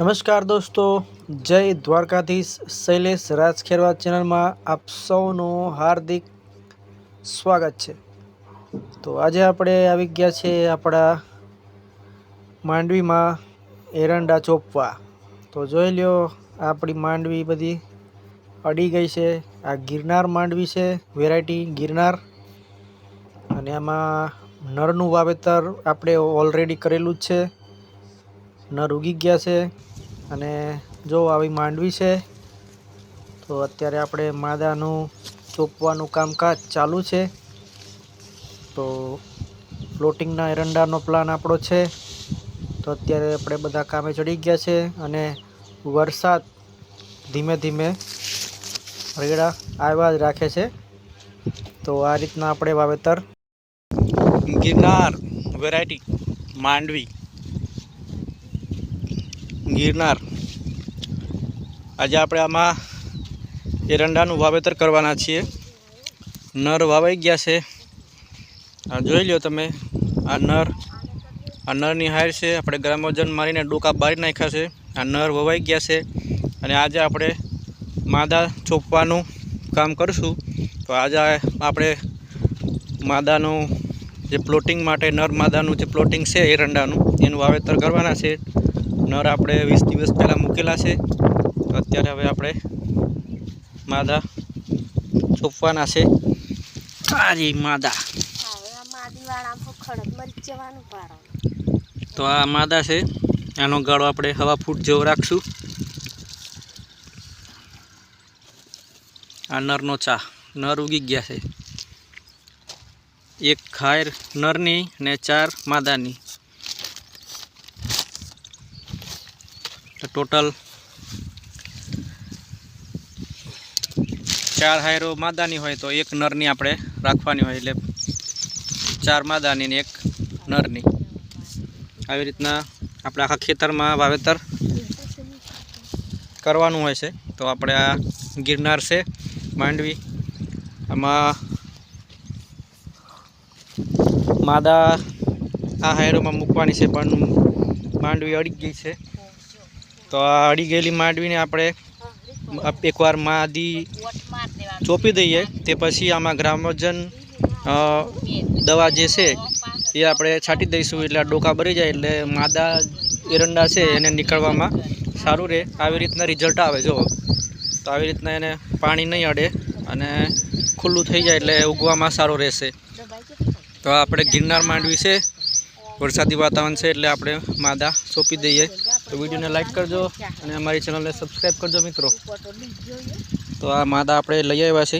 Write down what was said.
નમસ્કાર દોસ્તો, જય દ્વારકાધીશ શૈલેષ રાજખેરવા ચેનલમાં આપ સૌનું હાર્દિક સ્વાગત છે. તો આજે આપણે આવી ગયા છે આપણા માંડવીમાં એરંડા ચોપવા. તો જોઈ લ્યો, આપણી માંડવી બધી અડી ગઈ છે. આ ગિરનાર માંડવી છે, વેરાયટી ગિરનાર. અને આમાં નરનું વાવેતર આપણે ઓલરેડી કરેલું જ છે. નર ઉગી ગયા છે. અને જો આવી માંડવી છે, તો અત્યારે આપણે માદાનું ચોપવાનું કામકાજ ચાલુ છે. તો ફ્લોટિંગના એરંડાનો પ્લાન આપણો છે. તો અત્યારે આપણે બધા કામે ચડી ગયા છે અને વરસાદ ધીમે ધીમે રેડા આવ્યા જ રાખે છે. તો આ રીતના આપણે વાવેતર ગિરનાર વેરાયટી માંડવી ગિરનાર. આજે આપણે આમાં એરંડાનું વાવેતર કરવાના છીએ. નર વાવાઈ ગયા છે. આ જોઈ લ્યો તમે, આ નર, આ નરની હાર છે. આપણે ગ્રામોજન મારીને ડોકા બારી નાખ્યા છે. આ નર વવાઈ ગયા છે અને આજે આપણે માદા ચોપવાનું કામ કરશું. તો આજે આપણે માદાનું જે પ્લોટિંગ માટે, નર માદાનું જે પ્લોટિંગ છે એરંડાનું, એનું વાવેતર કરવાના છે. નર આપણે વીસ દિવસ પહેલાં મૂકેલા છે. અત્યારે હવે આપણે માદા ચોપવાના છે. આજી માદા. તો આ માદા છે. આનો ગાળો આપણે હવા ફૂટ જેવો રાખશું. આ નરનો ચા. નર ઉગી ગયા છે. એક ખાયર નરની ને ચાર માદાની. ટોટલ ચાર હાયરો માદાની હોય તો એક નરની આપણે રાખવાની હોય એટલે ચાર માદાની ને એક નરની. આવી રીતના આપણે આખા ખેતરમાં વાવેતર કરવાનું હોય છે. તો આપણે આ ગિરનાર છે, માંડવી. આમાં માદા આ હાયરોમાં મૂકવાની છે, પણ માંડવી અડી ગઈ છે. તો આ અડી ગયેલી માંડવીને આપણે એકવાર માદી ચોપી દઈએ. તે પછી આમાં ગ્રામજન દવા જે છે એ આપણે છાંટી દઈશું એટલે ડોકા ભરી જાય એટલે માદા એરંડા છે એને નીકળવામાં સારું રહે. આવી રીતના રિઝલ્ટ આવે, જો. તો આવી રીતના એને પાણી નહીં અડે અને ખુલ્લું થઈ જાય એટલે ઉગવામાં સારું રહેશે. તો આપણે ગિરનાર માંડવી છે. વરસાદી વાતાવરણ છે એટલે આપણે માદા સોંપી દઈએ. તો વિડીયોને લાઈક કરજો અને અમારી ચેનલને સબસ્ક્રાઈબ કરજો મિત્રો. તો આ માદા આપણે લઈ આવ્યા છે